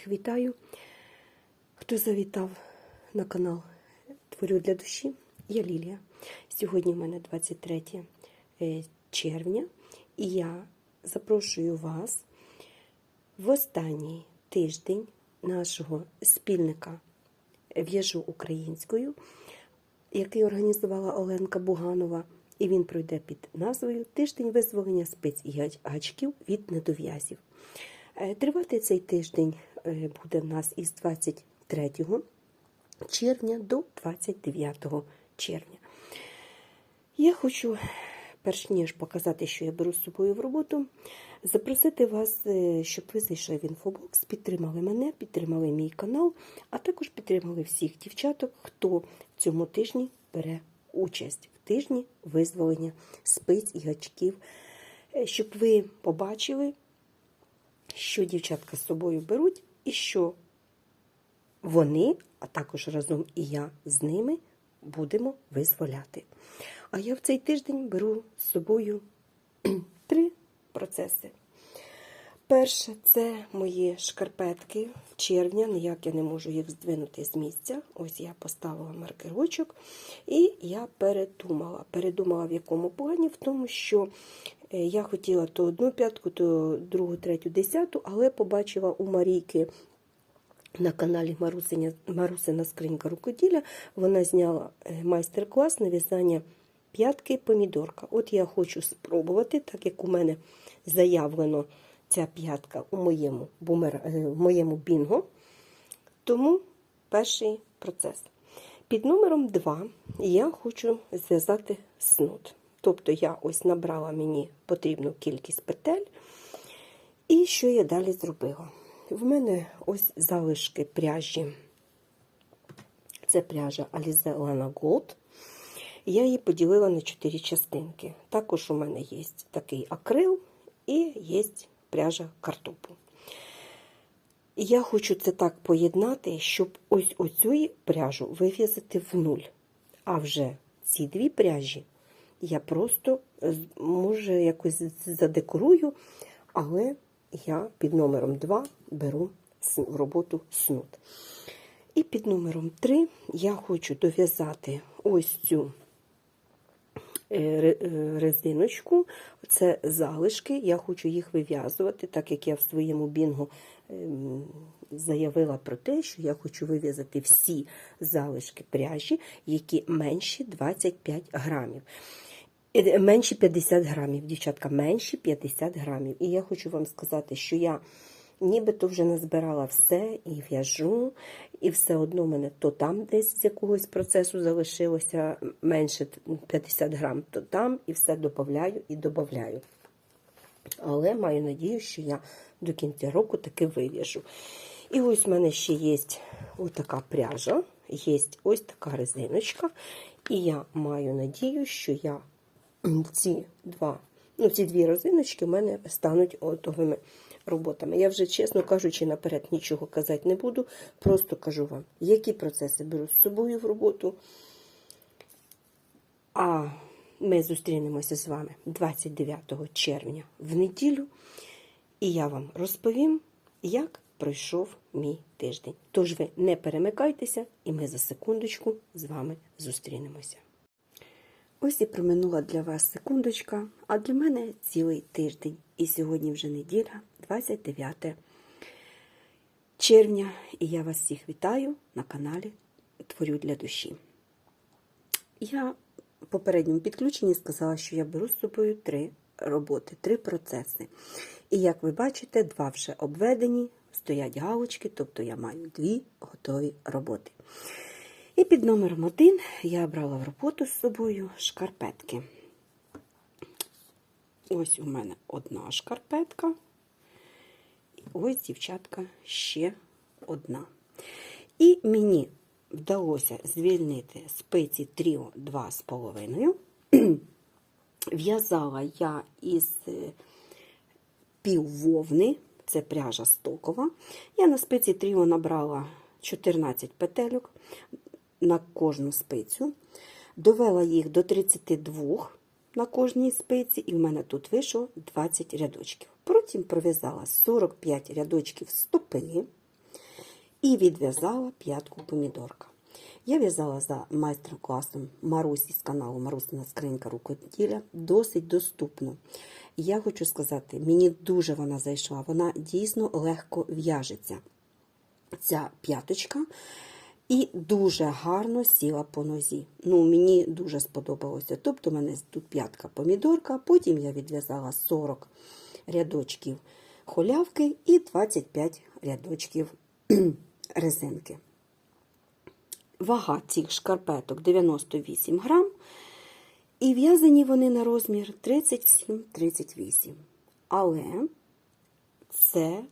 всіх вітаю. Хто завітав на канал Творю для душі, я Лілія. Сьогодні в мене 23 е, червня, і я запрошую вас в останній тиждень нашого спільника В'яжу українською, який організувала Оленка Буганова. І він пройде під назвою Тиждень визволення спиць і гачків від недов'язів. Е, Тривати цей тиждень е, буде в нас із 23 червня до 29 червня. Я хочу, перш ніж показати, що я беру з собою в роботу, запросити вас, е, щоб ви зайшли в інфобокс, підтримали мене, підтримали мій канал, а також підтримали всіх дівчаток, хто в цьому тижні бере участь в тижні визволення спиць і гачків, щоб ви побачили, що дівчатка з собою беруть, і що вони, а також разом і я з ними, будемо визволяти. А я в цей тиждень беру з собою три процеси. Перше, це мої шкарпетки червня, ніяк я не можу їх здвинути з місця. Ось я поставила маркерочок, і я передумала. Передумала в якому плані, в тому, що я хотіла то одну п'ятку, то другу, третю, десяту, але побачила у Марійки на каналі Марусиня, Марусина скринька рукоділля. Вона зняла е, майстер-клас на в'язання п'ятки помідорка. От я хочу спробувати, так як у мене заявлено ця п'ятка у моєму, бумер, е, в моєму бінго. Тому перший процес. Під номером 2 я хочу зв'язати снуд. Тобто я ось набрала мені потрібну кількість петель. І що я далі зробила? В мене ось залишки пряжі. Це пряжа Alize Lana Gold. Я її поділила на 4 частинки. Також у мене є такий акрил і є пряжа картопу. Я хочу це так поєднати, щоб ось оцю пряжу вив'язати в нуль. А вже ці дві пряжі я просто, е, може, якось задекорую, але я під номером 2 беру в роботу снуд. І під номером 3 я хочу дов'язати ось цю е, е, резиночку. Це залишки. Я хочу їх вив'язувати, так як я в своєму бінгу ем, заявила про те, що я хочу вив'язати всі залишки пряжі, які менші 25 грамів. Е, Менші 50 грамів, дівчатка, менші 50 грамів. І я хочу вам сказати, що я нібито вже назбирала все і в'яжу, і все одно мене то там десь з якогось процесу залишилося менше 50 грам, то там, і все додаю і додаю. Але маю надію, що я до кінця року таки вив'яжу. І ось в мене ще є така пряжа, є ось така резиночка. І я маю надію, що я ці два, ну, ці дві резиночки в мене стануть готовими роботами. Я вже, чесно кажучи, наперед нічого казати не буду. Просто кажу вам, які процеси беру з собою в роботу. А ми зустрінемося з вами 29 червня в неділю, і я вам розповім, як пройшов мій тиждень. Тож ви не перемикайтеся, і ми за секундочку з вами зустрінемося. Ось і проминула для вас секундочка, а для мене цілий тиждень. І сьогодні вже неділя, 29 червня, і я вас всіх вітаю на каналі Творю для душі. Я в попередньому підключенні сказала, що я беру з собою три роботи, три процеси. І як ви бачите, два вже обведені, стоять галочки, тобто я маю дві готові роботи. І під номером один я брала в роботу з собою шкарпетки. Ось у мене одна шкарпетка. І ось, дівчатка, ще одна. І мені вдалося звільнити спиці Тріо 2,5. В'язала я із е, піввовни, це пряжа стокова. Я на спиці Тріо набрала 14 петельок на кожну спицю. Довела їх до 32 на кожній спиці, і в мене тут вийшло 20 рядочків. Потім пров'язала 45 рядочків стопи, і відв'язала п'ятку помідорка. Я в'язала за майстер-класом Марусі з каналу Марусина скринька рукоділля досить доступно. Я хочу сказати, мені дуже вона зайшла, вона дійсно легко в'яжеться. Ця п'яточка і дуже гарно сіла по нозі. Ну, мені дуже сподобалося. Тобто, у мене тут п'ятка помідорка, потім я відв'язала 40 рядочків холявки і 25 рядочків резинки. Вага цих шкарпеток 98 грам. І в'язані вони на розмір 37-38. Але це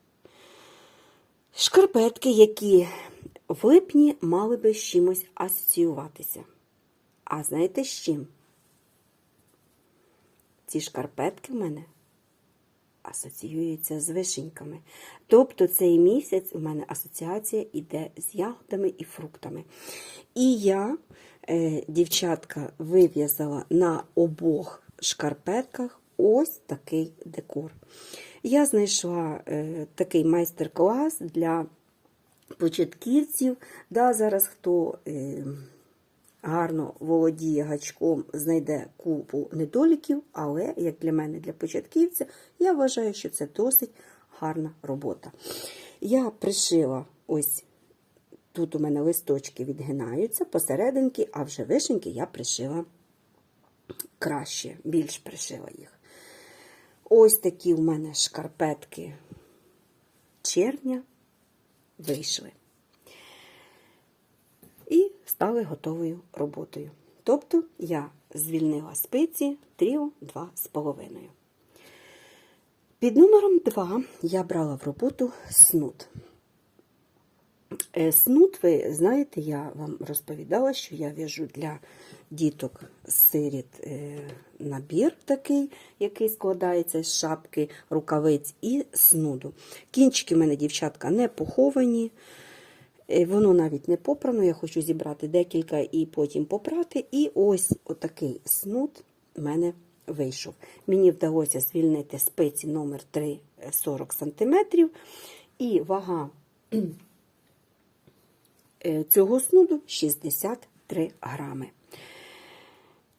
шкарпетки, які в липні мали би з чимось асоціюватися. А знаєте з чим? Ці шкарпетки в мене асоціюються з вишеньками. Тобто цей місяць у мене асоціація йде з ягодами і фруктами. І я, е, дівчатка, вив'язала на обох шкарпетках ось такий декор. Я знайшла е, такий майстер-клас для початківців. Да, зараз хто е, гарно володіє гачком, знайде купу недоліків, але, як для мене, для початківця, я вважаю, що це досить гарна робота. Я пришила ось тут у мене листочки відгинаються посерединки, а вже вишеньки я пришила краще, більш пришила їх. Ось такі у мене шкарпетки червня вийшли. І стали готовою роботою. Тобто я звільнила спиці тріо 2,5. Під номером 2 я брала в роботу снуд. Е, Снуд, ви знаєте, я вам розповідала, що я в'яжу для діток сиріт е, набір такий, який складається з шапки, рукавиць і снуду. Кінчики в мене, дівчатка, не поховані. Е, Воно навіть не попрано, я хочу зібрати декілька і потім попрати. І ось отакий снуд в мене вийшов. Мені вдалося звільнити спиці номер 3 40 см. І вага цього снуду 63 грами.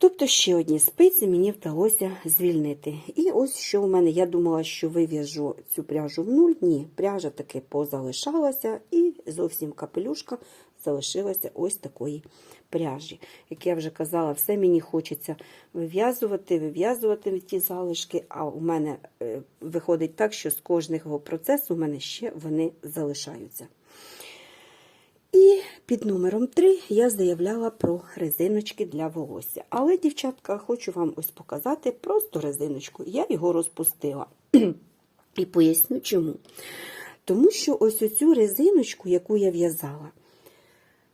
Тобто ще одні спиці мені вдалося звільнити. І ось що у мене, я думала, що вив'яжу цю пряжу в нуль. Ні, пряжа таки позалишалася, і зовсім капелюшка залишилася ось такої пряжі. Як я вже казала, все мені хочеться вив'язувати, вив'язувати ті залишки, а у мене е, виходить так, що з кожного процесу у мене ще вони залишаються. І під номером 3 я заявляла про резиночки для волосся. Але, дівчатка, хочу вам ось показати просто резиночку. Я його розпустила. І поясню чому. Тому що ось оцю резиночку, яку я в'язала,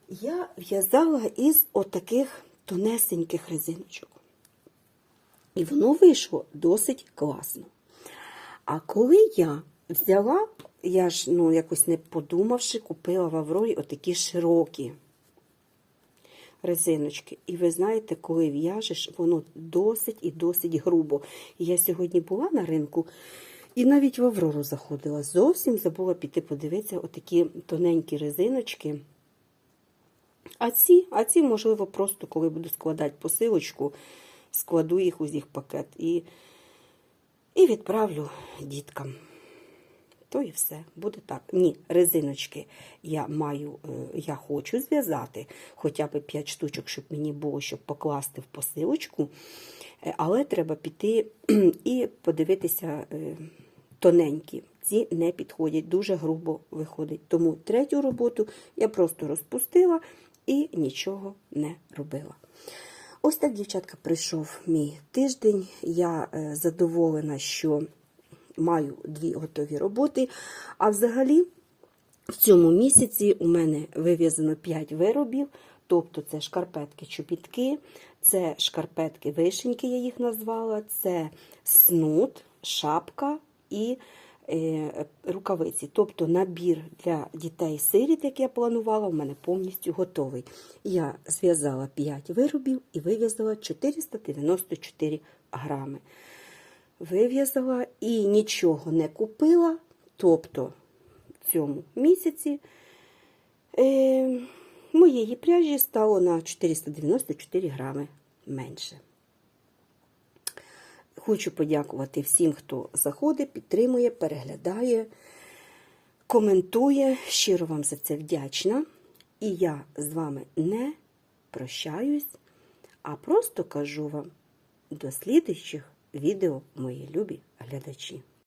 я в'язала із отаких тонесеньких резиночок. І воно вийшло досить класно. А коли я взяла, я ж ну, якось не подумавши, купила в Аврорі отакі широкі резиночки. І ви знаєте, коли в'яжеш, воно досить і досить грубо. Я сьогодні була на ринку і навіть в Аврору заходила. Зовсім забула піти подивитися отакі тоненькі резиночки. А ці, а ці, можливо, просто коли буду складати посилочку, складу їх у їх пакет і, і відправлю діткам. То і все, буде так. Ні, резиночки я маю, е, я хочу зв'язати хоча б 5 штучок, щоб мені було, щоб покласти в посилочку. Е, Але треба піти і подивитися е, тоненькі. Ці не підходять, дуже грубо виходить. Тому третю роботу я просто розпустила і нічого не робила. Ось так, дівчатка, прийшов мій тиждень. Я задоволена, що маю дві готові роботи. А взагалі, в цьому місяці у мене вив'язано 5 виробів. Тобто це шкарпетки чобітки, це шкарпетки вишеньки, я їх назвала, це снуд, шапка і е, рукавиці. Тобто набір для дітей-сиріт, як я планувала, у мене повністю готовий. Я зв'язала 5 виробів і вив'язала 494 грами. Вив'язала і нічого не купила. Тобто в цьому місяці е, моєї пряжі стало на 494 грами менше. Хочу подякувати всім, хто заходить, підтримує, переглядає, коментує. Щиро вам за це вдячна. І я з вами не прощаюсь, а просто кажу вам до слідуючих відео, мої любі глядачі.